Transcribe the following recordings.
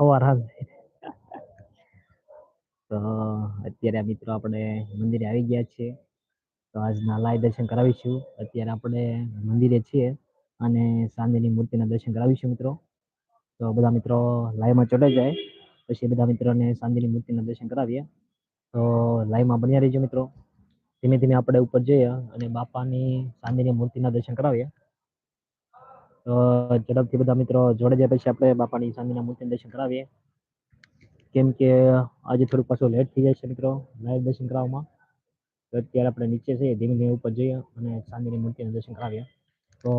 સવાર હાલ તો અત્યારે મિત્રો આપણે મંદિરે આવી ગયા છીએ. તો આજના લાઈવ દર્શન કરાવીશું. અત્યારે આપણે મંદિરે છીએ અને સાંજની મૂર્તિના દર્શન કરાવીશું મિત્રો. તો બધા મિત્રો લાઈવમાં ચડે જાય. પછી બધા મિત્રોને સાંજની મૂર્તિના દર્શન કરાવીએ. તો લાઈવમાં બન્યા રહીજો મિત્રો. ધીમે ધીમે આપણે ઉપર જઈએ અને બાપાની સાંજની મૂર્તિના દર્શન કરાવીએ. ઝડપથી બધા મિત્રો જોડે જાય પછી આપણે બાપાની સાંજના મૂર્તિ દર્શન કરાવીએ. કેમ કે આજે થોડુંક પાછું લેટ થઈ જાય છે મિત્રો. લાઈવ દર્શન કરાવવામાં. તો અત્યારે આપણે નીચે જઈએ ધીમે ધીમે ઉપર જઈએ અને ચાંદીની મૂર્તિના દર્શન કરાવીએ. તો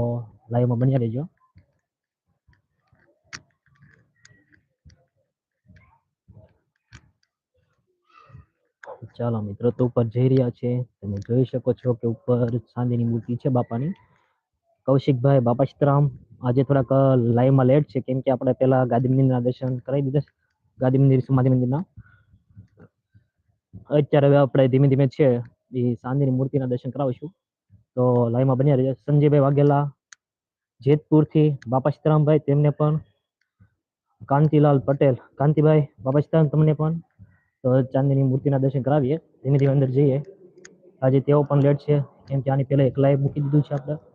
લાઈવમાં બન્યા રહેજો. ચાલો મિત્રો, તો ઉપર જઈ રહ્યા છે. તમે જોઈ શકો છો કે ઉપર ચાંદીની મૂર્તિ છે બાપાની. કૌશિકભાઈ બાપા સીતારામ આજે થોડાક લાઈવમાં લેટ છે, કેમ કે આપણે પહેલા ગાંધી મંદિરના દર્શન કરાવી દીધા ગાંધી મંદિર, સમાધિ મંદિરના. અત્યારે હવે આપણે ધીમે ધીમે છે, એ ચાંદીની મૂર્તિના દર્શન કરાવીશું. તો લાઈવમાં બન્યા રહીએ સંજયભાઈ વાઘેલા, જેતપુરથી બાપા સીતારામભાઈ તેમને પણ કાંતિલાલ પટેલ. કાંતિભાઈ બાપા સીતારામ તમને પણ? તો ચાંદીની મૂર્તિના દર્શન કરાવીએ. ધીમે ધીમે અંદર જઈએ. આજે તેઓ પણ લેટ છે, કેમ કે આની પહેલાં એક લાઈવ મૂકી દીધું છે આપણે.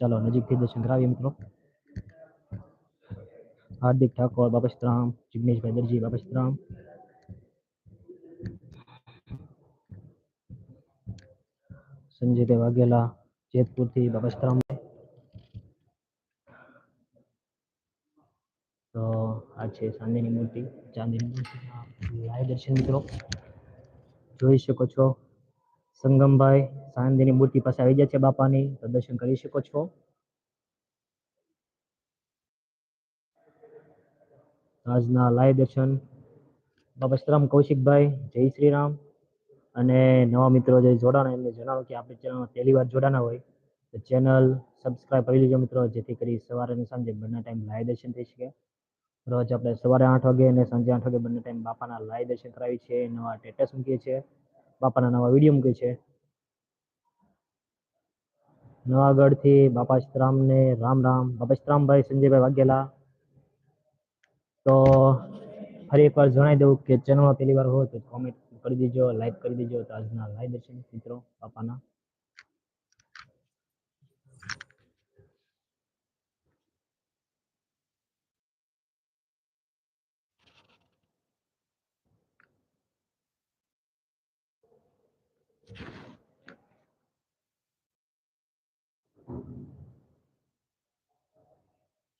ચાલો નજીકથી દર્શન કરાવીએ મિત્રો હાર્દિક ઠાકોર બાપા સીતારામ જિગ્નેશભાઈ દરજી બાપા સીતારામ સંજયભાઈ વાઘેલા જેતપુરથી બાપા સીતારામ તો આ છે ચાંદીની મૂર્તિ ચાંદીની મૂર્તિના લાઈવ દર્શન મિત્રો જોઈ શકો છો સંગમભાઈ ચાંદીની મૂર્તિ પાસે આવી જાય છે બાપાની. તો દર્શન કરી શકો છો. આજના લાઈવ દર્શન. બાબા શ્રીરામ કૌશિકભાઈ, જય શ્રી રામ. અને નવા મિત્રો જે જોડાણા, એમને જણાવો કે આપણી ચેનલમાં પહેલી વાર જોડાના હોય, તો ચેનલ સબસ્ક્રાઈબ કરી લેજો મિત્રો, જેથી કરી સવારે અને સાંજે બંને ટાઈમ લાઈવ દર્શન થઈ શકે. રોજ આપણે સવારે આઠ વાગે અને સાંજે આઠ વાગે બંને ટાઈમ બાપાના લાઈવ દર્શન કરાવી છે. નવા સ્ટેટસ મૂકીએ છીએ. બાપાના નવા વીડિયો મૂકીએ છીએ નવાગઢથી બાપા સીતરામને રામ રામ. બાપા શ્રામભાઈ સંજયભાઈ વાઘેલા. તો ફરી એકવાર જણાવી દઉં કે ચેનલમાં પહેલી વાર હોય તો કોમેન્ટ કરી દેજો લાઈક કરી દેજો તો આજના લાઈવ દર્શન મિત્રો બાપાના.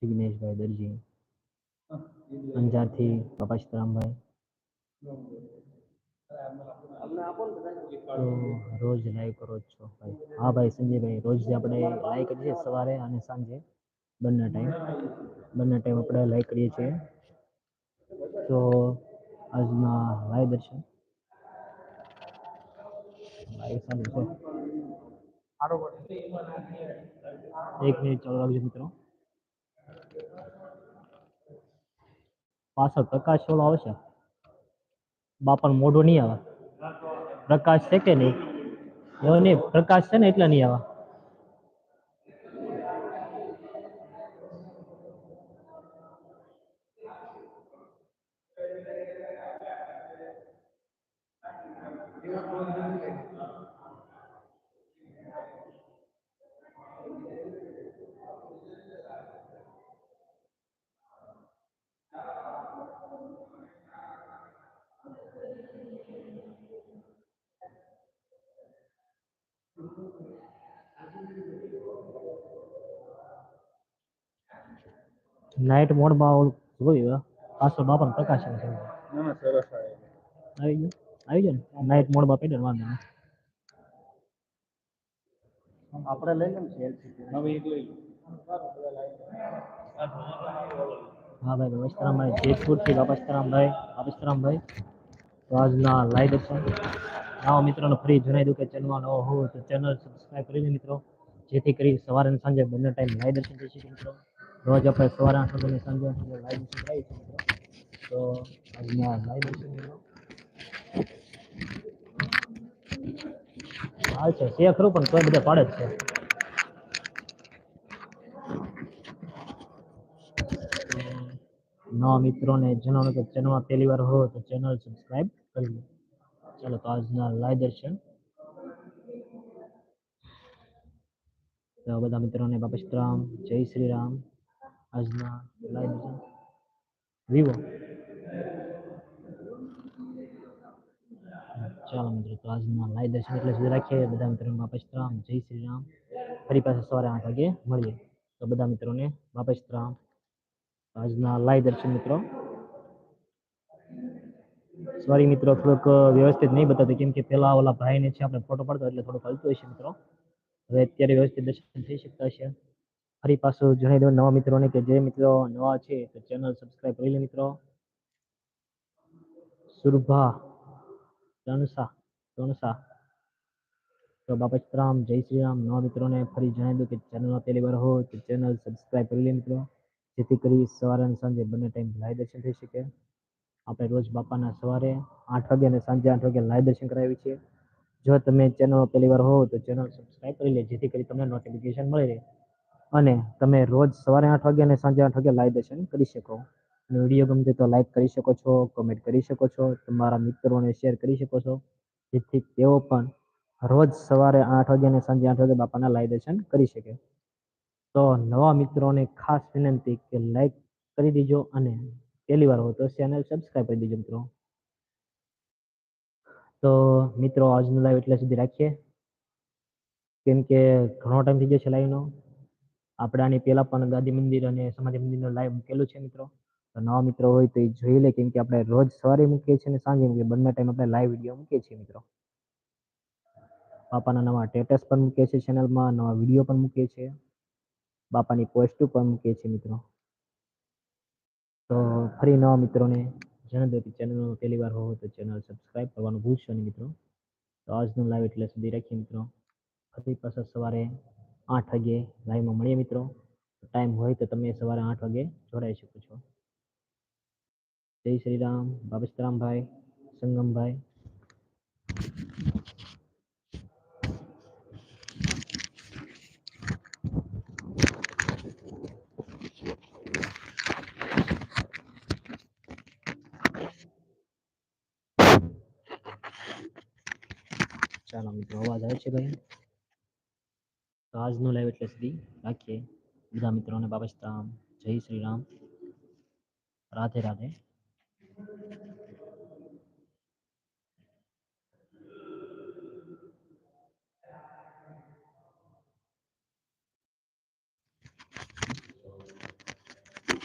જિગ્નેશભાઈ દરજી અંજારથી કપાશ રામભાઈ રોજ લાઈવ કરો છો ભાઈ. હા ભાઈ સંજયભાઈ રોજ આપણે લાઈવ કરીએ છીએ સવારે અને સાંજે બંને ટાઈમ બંને ટાઈમ આપણે લાઈવ કરીએ છીએ. તો આજના લાઈવ દર્શન. લાઈવ સાંજે છે. એક મિનિટ ચાલુ રાખજો મિત્રો. પાછળ પ્રકાશ ઓલો આવશે. બાપાનું મોઢું નહીં આવે. પ્રકાશ છે કે નહીં? એવો નહીં, પ્રકાશ છે ને એટલે નહીં આવે. નાઇટ મોડમાં જોયું પાછળ બાપાનો પ્રકાશ છે. ના ના સરસ આવી. ગયું? આવી ગયો ને? નાઇટ મોડમાં પડ્યો ને વાંધો નહીં. આપણે લઈ લઈએ ને એલસીડી હવે એક લઈ હા ભાઈ બાબસ્તરામભાઈ જેતપુરથી બાબસ્તરામભાઈ બાબસ્તરામભાઈ તો આજના લાઈવ દર્શન નવા મિત્રોને ફરી જણાવી દઉં કે ચેનલમાં નવો હોવ તો ચેનલ સબસ્ક્રાઈબ કરી દે મિત્રો. જેથી કરી સવારે અને સાંજે બંને ટાઈમ લાઈવ દર્શન થઈ શકે મિત્રો. રોજ આપણે સવારે આઠ વાગે સાંજે આઠ વાગે લાઈવ દર્શન થાય છે મિત્રો. તો આજના લાઈવ દર્શન મિત્રો. હાલ છે. છે ખરું પણ તોય બધા પાડે જ છે. નવા મિત્રોને જણાવો કે ચેનલમાં પહેલી વાર હો તો ચેનલ સબસ્ક્રાઈબ કરી લો. ચાલો તો આજના લાઈવ દર્શન તો બધા મિત્રોને બાપા સીતારામ જય શ્રી રામ આજના લાઈવ દર્શન વિવો ચાલો મિત્રો તો આજના લાઈવ દર્શન એટલે સુધી રાખીએ બધા મિત્રોને બાપા સીતારામ જય શ્રી રામ ફરી પાછા સવારે આઠ વાગે મળીએ તો બધા મિત્રોને બાપા સીતારામ આજના લાઈવ દર્શન મિત્રો સોરી મિત્રો, થોડુંક વ્યવસ્થિત નહીં બતાવતું, કેમ કે પેલા ઓલા ભાઈને છે, આપણે ફોટો પાડતો એટલે થોડુંક હલતું હશે મિત્રો. હવે અત્યારે વ્યવસ્થિત દર્શન થઈ શકતા હશે. ફરી પાછું જણાવી દઉં નવા મિત્રોને કે જે મિત્રો નવા છે, તો ચેનલ સબસ્ક્રાઈબ કરી લે મિત્રો. સુરભા તણસા તણસા તો બાપા સીતારામ જય શ્રી રામ. નવા મિત્રોને ફરી જણાવી દઉં કે ચેનલમાં પહેલી વાર હોય તો ચેનલ સબસ્ક્રાઈબ કરી લે મિત્રો. જેથી કરી સવારે અને સાંજે બંને ટાઈમ લાઈવ દર્શન થઈ શકે. આપણે રોજ બાપાના સવારે આઠ વાગે અને સાંજે આઠ વાગે લાઈવ દર્શન કરાવીએ છીએ. જો તમે ચેનલમાં પહેલી વાર હો તો ચેનલ સબસ્ક્રાઈબ કરી લે, જેથી કરી તમને નોટિફિકેશન મળી રહે. અને તમે રોજ સવારે આઠ વાગે અને સાંજે આઠ વાગે લાઈવ દર્શન કરી શકો. અને વીડિયો ગમતે તો લાઈક કરી શકો છો કમેન્ટ કરી શકો છો, તમારા મિત્રોને શેર કરી શકો છો. જેથી તેઓ પણ રોજ સવારે આઠ વાગે અને સાંજે આઠ વાગે બાપાના લાઈવ દર્શન કરી શકે. તો નવા મિત્રોને ખાસ વિનંતી કે લાઈક કરી દીજો અને પહેલી વાર હો તો ચેનલ સબસ્ક્રાઈબ કરી દેજો મિત્રો. તો મિત્રો, આજનું લાઈવ એટલે સુધી રાખીએ. કેમ કે ઘણો ટાઈમ થઈ ગયો છે લાઈવનો આપણે આની પહેલાં પણ ગાંધી મંદિર અને સમાધિ મંદિરનો લાઈવ મૂકેલું છે મિત્રો. તો નવા મિત્રો હોય તો એ જોઈ લે, કેમ કે આપણે રોજ સવારે મૂકીએ છીએ અને સાંજે મૂકીએ બંને ટાઈમ આપણે લાઈવ વીડિયો મૂકીએ છીએ મિત્રો. બાપાના નવા સ્ટેટસ પણ મૂકીએ છીએ ચેનલમાં નવા વીડિયો પણ મૂકીએ છીએ. બાપાની પોસ્ટ પણ મૂકીએ છીએ મિત્રો. તો ફરી નવા મિત્રોને જણાવી ચેનલમાં પહેલી વાર હોય તો ચેનલ સબસ્ક્રાઈબ કરવાનું ભૂલશો નહીં મિત્રો. તો આજનું લાઈવ એટલે સુધી રાખીએ મિત્રો. ફરી પાછા સવારે આઠ વાગે લાઈવમાં મળીએ મિત્રો. ટાઈમ હોય તો તમે સવારે આઠ વાગે જોડાઈ શકો છો. જય શ્રી રામ. બાબા સીતારામભાઈ સંગમભાઈ. ચાલો મિત્રો, અવાજ આવે છે ભાઈ? તો આજનું લાઈવ એટલે સુધી રાખીએ. બધા મિત્રોને બાબસ્તામ જય શ્રી રામ. રાધે રાધે.